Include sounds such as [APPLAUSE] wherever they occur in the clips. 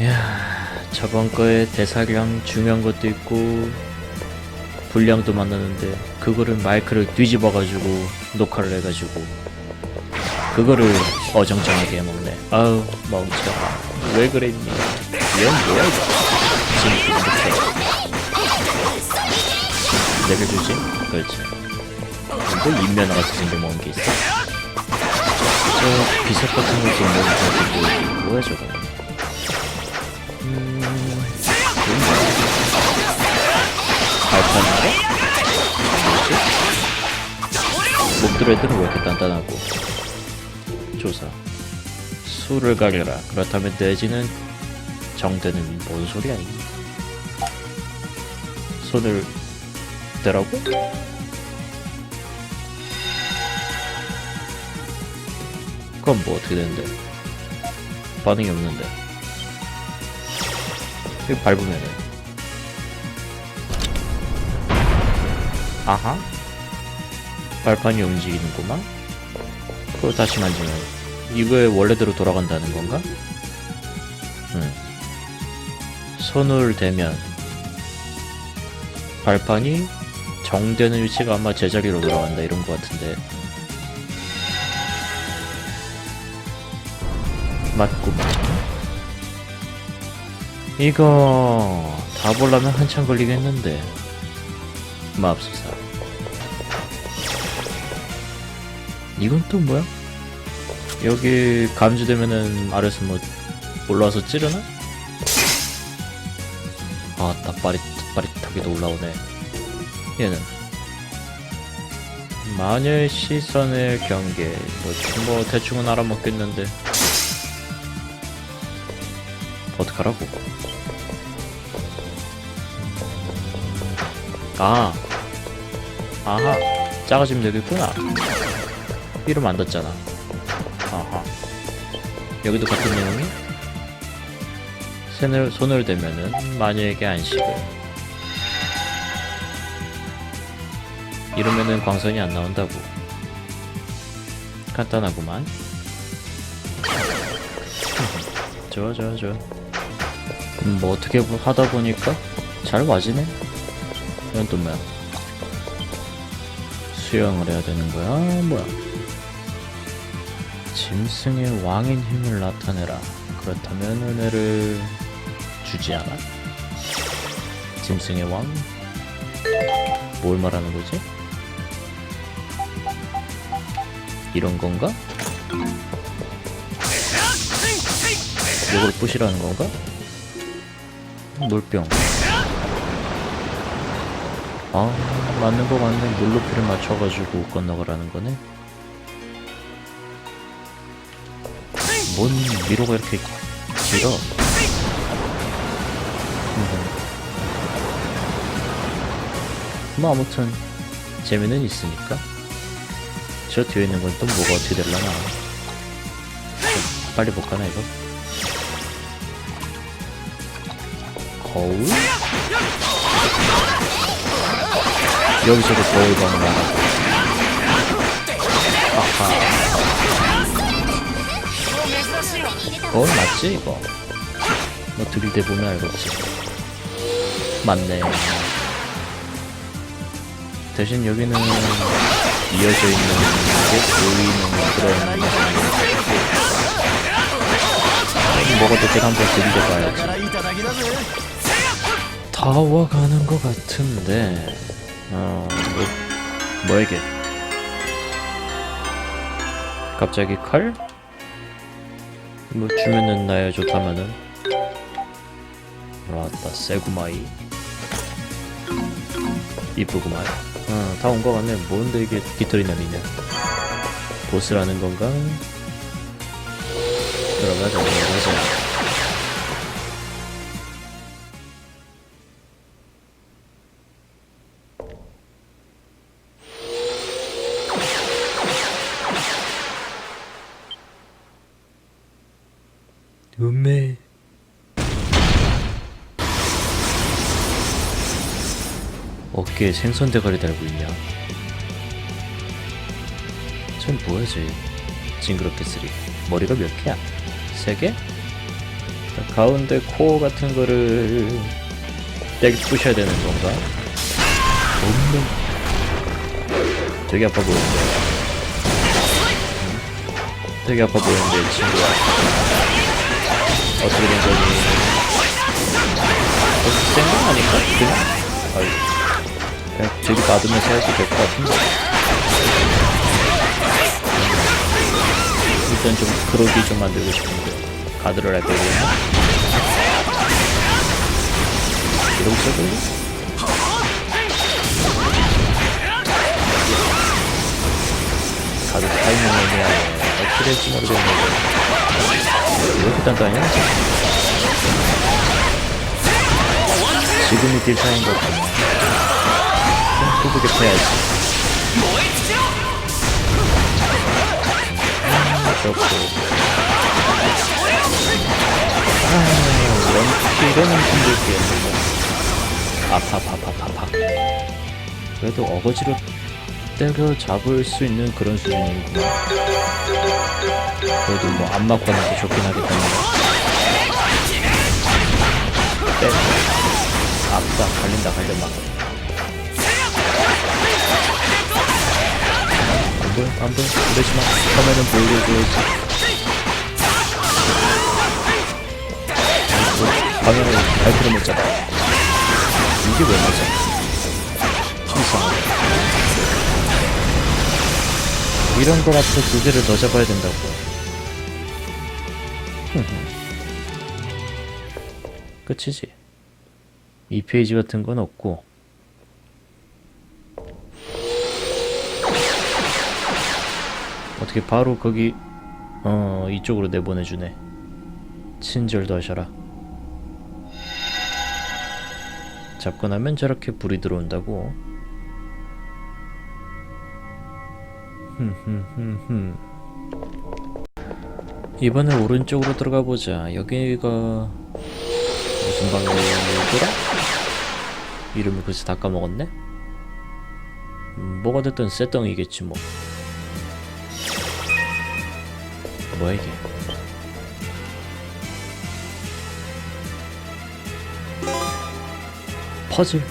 이야, 저번 거에 대사량 중요한 것도 있고 분량도 많았는데 그거를 마이크를 뒤집어가지고 녹화를 해가지고 그거를 어정쩡하게 해먹네. 아우 멍청아. 왜 그랬니? 이건 뭐야 이거? 지금 내가 주지? 그렇지. 근데 인면허 같이 생겨 먹은 게 있어. 저 비석 같은 거좀 먹는 거 뭐야 저거? 음? 발판인가? 뭐지? 목들 애들은 왜 이렇게 단단하고? 조사. 수를 가려라. 그렇다면 내지는 정대는 뭔 소리야? 이 손을 대라고? 그건 뭐 어떻게 되는데? 반응이 없는데. 이거 밟으면은. 아하? 발판이 움직이는구만? 그걸 다시 만지면 이거에 원래대로 돌아간다는 건가? 응. 손을 대면 발판이 정되는 위치가 아마 제자리로 돌아간다 이런 것 같은데 맞구만 이거 다 보려면 한참 걸리겠는데. 맙소사. 이건 또 뭐야? 여기 감지되면은 아래서 뭐 올라와서 찌르나? 아따 빠릿 빠릿하게도 올라오네. 얘는? 마녀의 시선의 경계 뭐, 뭐 대충은 알아먹겠는데 어떡하라고. 아. 아하. 작아지면 되겠구나. 안 닿잖아. 아하. 여기도 같은 내용이? 손을, 손을 대면은 마녀에게 안식을. 이러면은 광선이 안 나온다고. 간단하구만. [LAUGHS] 좋아 좋아 좋아 음, 뭐 어떻게 보- 하다 보니까 잘 와지네 이건 또 뭐야 수영을 해야 되는 거야 뭐야 짐승의 왕인 힘을 나타내라 그렇다면 은혜를 주지 않아? 짐승의 왕? 뭘 말하는 거지? 이런 건가? 이걸 부시라는 건가? 물병. 아 맞는 거 맞네. 물 높이를 맞춰가지고 건너가라는 거네? 뭔 미로가 이렇게 길어? 음. 뭐 아무튼 재미는 있으니까. 저 뒤에 있는 건 또 뭐가 어떻게 될라나. 좀 빨리 볼까나 이거 거울? 여기서도 거울 하나 아하. 거울 맞지 이거? 뭐 들이대 보면 알겠지. 맞네. 대신 여기는 이어져 있는 게 보이는 그런 뭐가 됐든 한번 들이대봐야지 다 와가는 것 같은데. 어 뭐, 뭐에게? 갑자기 칼? 뭐 주면은 나야 좋다면은 왔다 세구마이. 이쁘구만. 어, 다온거 같네. 뭔데 이게 깃털이 날리냐? 보스라는 건가? 들어가자 들어가자 어깨에 생선 대가리 달고 있냐? 전 뭐야지? 징그럽게 쓰리. 머리가 몇 개야? 세 개? 일단 가운데 코어 같은 거를 떼기 부셔야 되는 건가? 없는 되게 아파 보이는데 음, 되게 아파 보이는데 이 친구가 어떻게 된 거니 어떻게 센건 아닌가? 그냥? 아유 그냥 되게 받으면서 해도 될 것 같은데. 일단 좀 그러기 좀 만들고 싶은데 가드를 할 거거든요 이러고 있어도 가드 타이밍을 그냥 어떻게 될지 모르겠는데. 왜 이렇게 단단하냐 지금이 딜 타인 것 같네 좀 후두게 패야지. 좋고 아 원킬은 힘들겠는데 아파파파파파. 그래도 어거지로 때려 잡을 수 있는 그런 수준이구나. 그래도 뭐 안 맞고 나도 좋긴 하겠다는 때 아프다. 갈린다 갈렸나 안 보여 안 보여 그러지마. 보이게 보여지 방향을 발표를 못 잡아. 이게 왜 맞아? 이상하네 이런 걸 앞에 두 개를 더 잡아야 된다고. [LAUGHS] 끝이지. 이 페이지 같은 건 없고 어떻게 바로 거기 어 이쪽으로 내보내주네. 친절도 하셔라. 나면 저렇게 불이 들어온다고. 흠흠흠흠. 이번에 오른쪽으로 들어가 보자. 여기가 무슨 방이더라? 이름을 글쎄 다 까먹었네? 음, 뭐가 됐든 쇠덩이겠지 뭐 뭐야 이게? 퍼즐.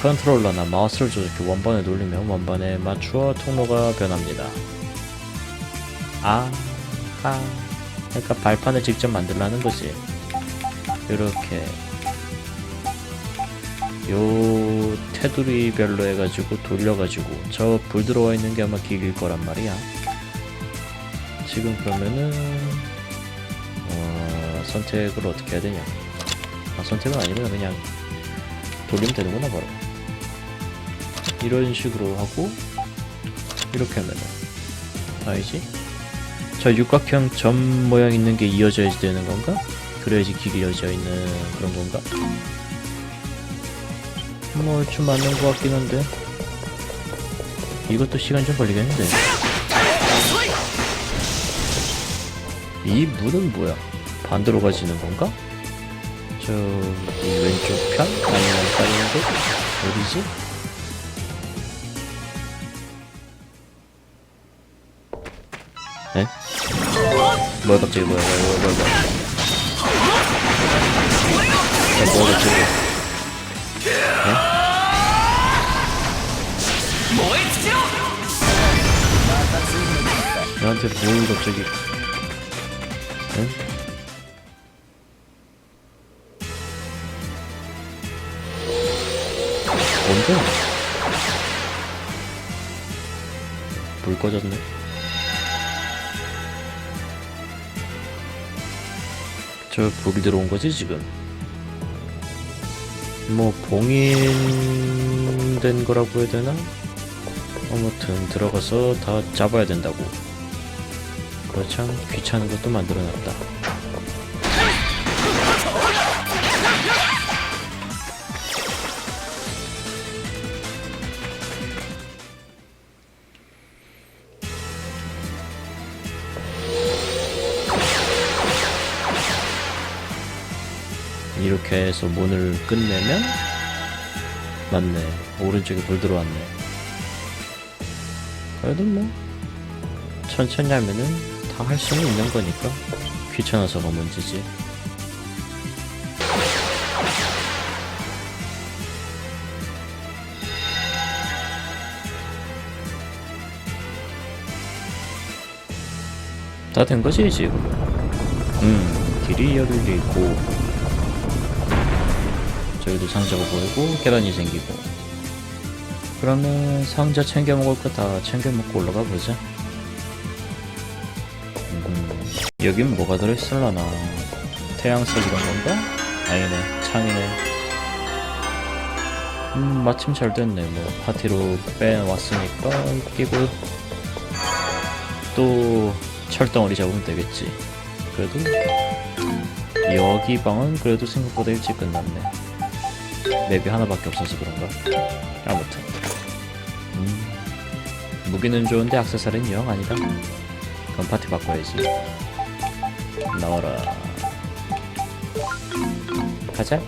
컨트롤러나 마우스를 조작해 원반에 돌리면 원반에 맞추어 통로가 변합니다. 아하. 그러니까 발판을 직접 만들라는 거지. 이렇게. 요 테두리별로 해가지고 돌려가지고 저 불 들어와 있는 게 아마 기길 거란 말이야 지금 그러면은 어, 선택을 어떻게 해야 되냐. 아 선택은 아니구나 그냥 돌리면 되는구나 바로. 이런 식으로 하고 이렇게 하면은. 아니지? 저 육각형 점 모양 있는 게 이어져야지 되는 건가? 그래야지 길이어져 있는 그런 건가? 뭐 얼추 맞는 것 같긴 한데. 이것도 시간 좀 걸리겠는데 이 문은 뭐야? 반대로 가지는 건가? 저기 왼쪽 편? 아니면 다른 곳? 어디지? 에? 뭐야 갑자기 뭐야 뭐야 뭐야 뭐야 뭐야 야 뭐야 갑자기 에? 나한테 뭘 갑자기 에? 뭔데? 불 꺼졌네. 저 불이 들어온 거지 지금? 뭐 봉인된 거라고 해야 되나? 아무튼 들어가서 다 잡아야 된다고. 그참 귀찮은 것도 만들어놨다. 이렇게 해서 문을 끝내면 맞네. 오른쪽에 불 들어왔네. 그래도 뭐 천천히 하면은 다 할 수는 있는 거니까 귀찮아서가 문제지. 다 된 거지 지금? 음 길이 열리고 저기도 상자가 보이고 계단이 생기고 그러면 상자 챙겨 먹을 거 다 챙겨 먹고 올라가 보자. 여긴 뭐가 들어있을라나? 태양석 이런 건가? 아니네, 창이네. 음, 마침 잘 됐네. 뭐 파티로 빼왔으니까 끼고 또 철덩어리 잡으면 되겠지. 그래도 여기 방은 그래도 생각보다 일찍 끝났네. 맵이 하나밖에 없어서 그런가? 아무튼 음, 무기는 좋은데 악세사리는 영 아니다. 그럼 파티 바꿔야지. 나와라. 가자.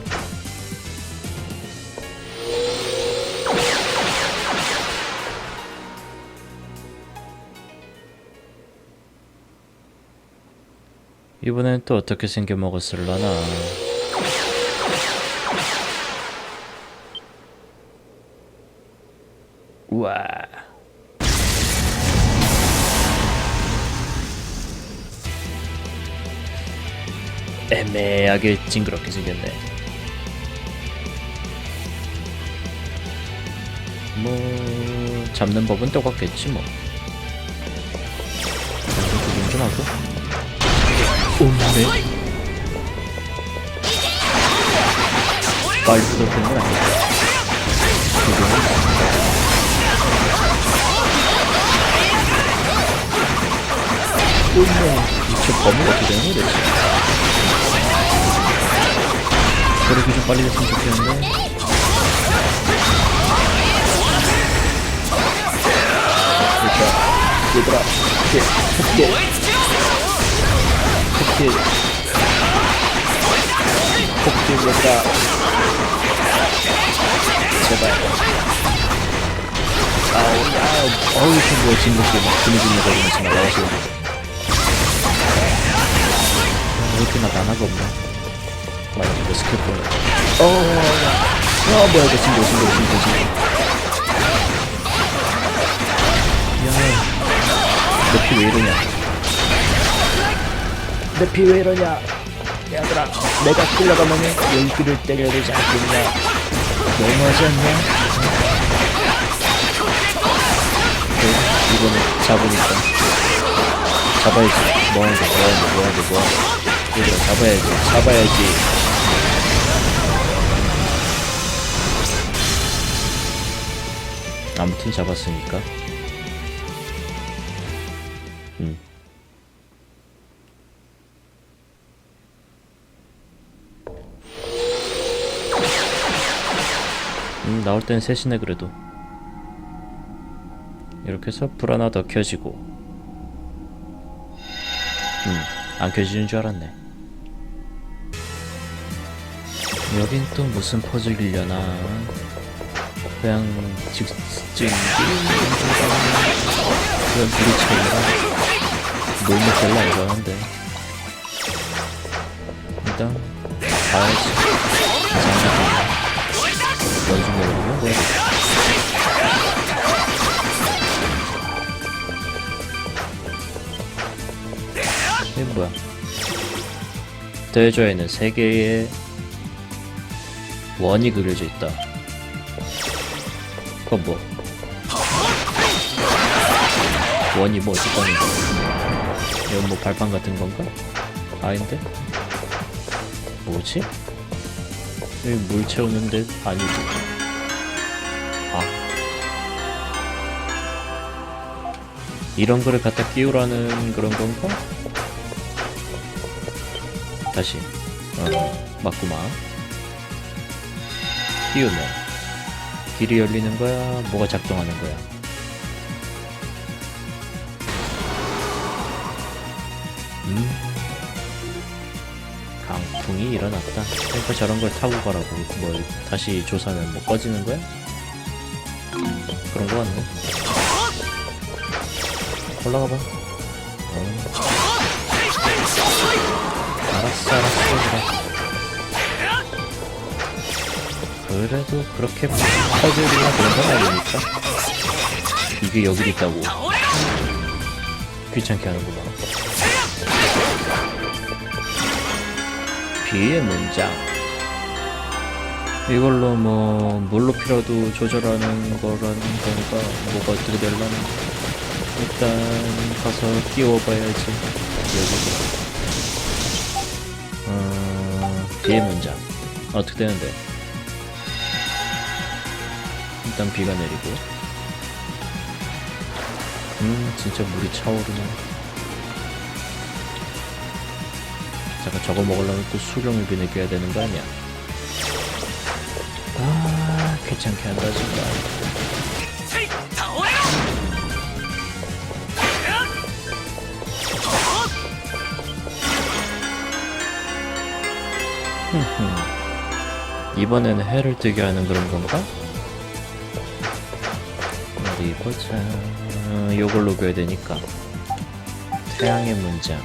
이번엔 또 어떻게 생겨 먹었을라나. 우와. 애매하게 징그럽게 생겼네. 뭐 잡는 법은 똑같겠지 뭐. 구경 좀 하고. 오네. 빨리 들어오는 건 아니야. 오네. 이저 범위가 어떻게 되는 거야 빨리 됐으면 좋겠는데. 그러니까 얘들아, 토끼, 토끼, 토끼 얘들아, 제발. 아우, 아우, 어우, 저 뭐야, 진돗개 막 근육근육 거리면서 막 나와서. 왜 이렇게 나 만화가 없나? 맞아, 이거 스킬 보여. 어, 어, 뭐야, 이거 친구, 친구, 친구, 친구. 야, 내피 왜 이러냐? 내 피 왜 이러냐? 얘들아, 내가 끌려가면 여기를 때려야 되지 않겠냐? 너무하지 않냐? 이거는 잡으니까. 잡아야지. 뭐하는 거, 뭐하는 거, 뭐하는 거, 뭐하는 거. 얘들아, 잡아야지. 잡아야지. 아무튼 잡았으니까. 음. 음, 나올 땐 셋이네 그래도. 이렇게 해서 불 하나 더 켜지고. 음, 안 켜지는 줄 알았네. 여긴 또 무슨 퍼즐이려나? 그냥 직진. 그냥 부딪히기라 너무 별로 안 좋아하는데. 일단 가야지. 장난감 연습 먹으면 뭐야? 이게 뭐야? 대저에는 세 개의 원이 그려져 있다 그건 뭐 원이 뭐 어쨌다는 거야 이건 뭐 발판 같은 건가? 아닌데? 뭐지? 여기 물 채우는 데 아니지 아 이런 거를 갖다 끼우라는 그런 건가? 다시 어 맞구만 끼우면 길이 열리는 거야? 뭐가 작동하는 거야? 음. 강풍이 일어났다. 그러니까 저런 걸 타고 가라고. 뭐 다시 조사하면 뭐 꺼지는 거야? 그런 거 같네. 올라가 봐. 어. 알았어 알았어 그래 그래도 그렇게 퍼즐이나 그런 건 아니니까. 이게 여기 있다고. 귀찮게 하는구만 비의 문장. 이걸로 뭐 뭘로 피라도 조절하는 거라는 건가? 뭐가 어떻게 되려나? 일단 가서 끼워봐야지. 여기서 어, 비의 문장. 어떻게 되는데 일단 비가 내리고. 음 진짜 물이 차오르네. 잠깐 저거 먹으려면 또 수경을 비 느껴야 되는 거 아니야? 아 귀찮게 한다 정말 이번에는 해를 뜨게 하는 그런 건가? 어디 보자. 어, 요걸 녹여야 되니까. 태양의 문장.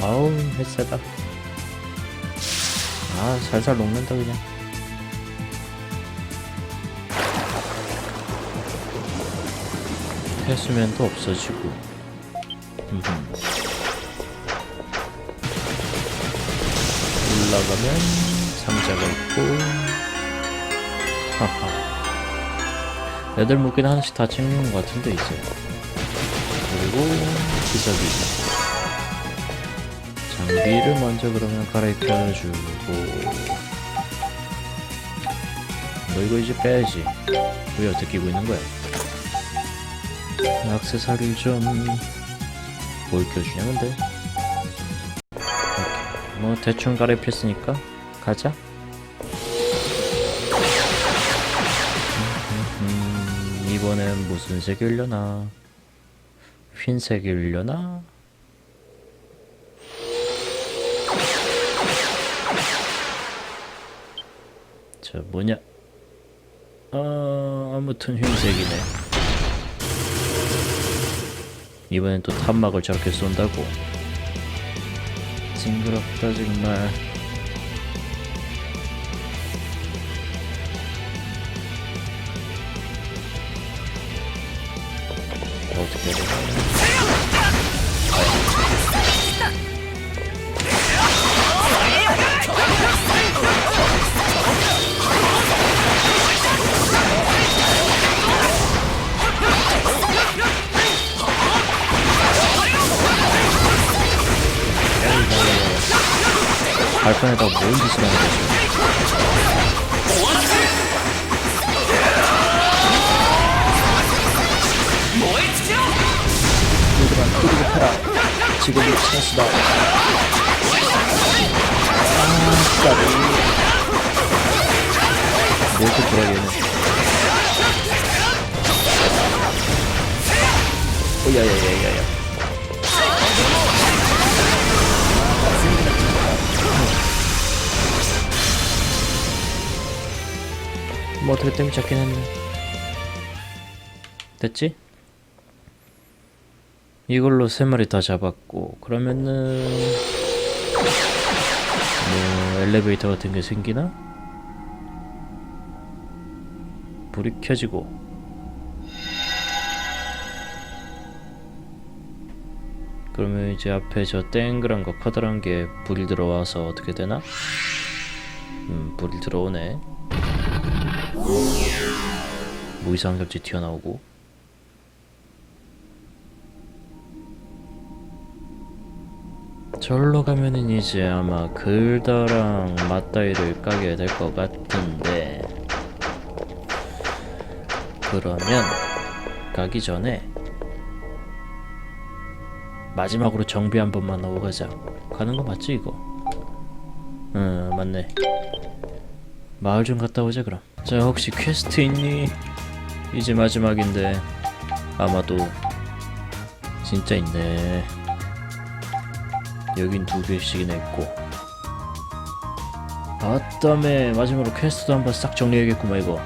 아우, 햇세다. 아, 살살 녹는다, 그냥. 해수면도 없어지고. 음흠. 올라가면 상자가 있고 [LAUGHS] 애들 무기는 하나씩 다 챙기는 것 같은데 이제. 그리고 기저귀. 장비를 먼저 그러면 갈아입혀주고. 너 이거 이제 빼야지. 왜 어떻게 끼고 있는 거야? 액세서리 좀뭘 껴주냐 근데 뭐 대충 갈아입혔으니까 가자. 이번엔 무슨 색이려나? 흰색이려나? 저 뭐냐? 어, 아무튼 흰색이네. 이번엔 또 탄막을 저렇게 쏜다고. 징그럽다 정말 어떻게 해야 되나 발판에다가 뭔 짓을 하는 거지 얘들아 뚜리고 패라 지금이 찬스다. 아 까비. 뭐 이렇게 돌아 얘는 오야야야야야. 뭐 어떻게 땜 잡긴 했네. 됐지? 이걸로 세 마리 다 잡았고 그러면은 뭐 엘리베이터 같은 게 생기나? 불이 켜지고 그러면 이제 앞에 저 땡그란 거 커다란 게 불이 들어와서 어떻게 되나? 음 불이 들어오네 뭐 이상한 겹지 튀어나오고 절로 가면은 이제 아마 글더랑 맞다이를 까게 될 것 같은데. 그러면 가기 전에 마지막으로 정비 한 번만 하고 가자. 가는 거 맞지 이거? 응 맞네. 마을 좀 갔다 오자 그럼. 자 혹시 퀘스트 있니? 이제 마지막인데. 아마도 진짜 있네 여긴 두 개씩이나 있고. 아따매 마지막으로 퀘스트도 한번 싹 정리해야겠구만 이거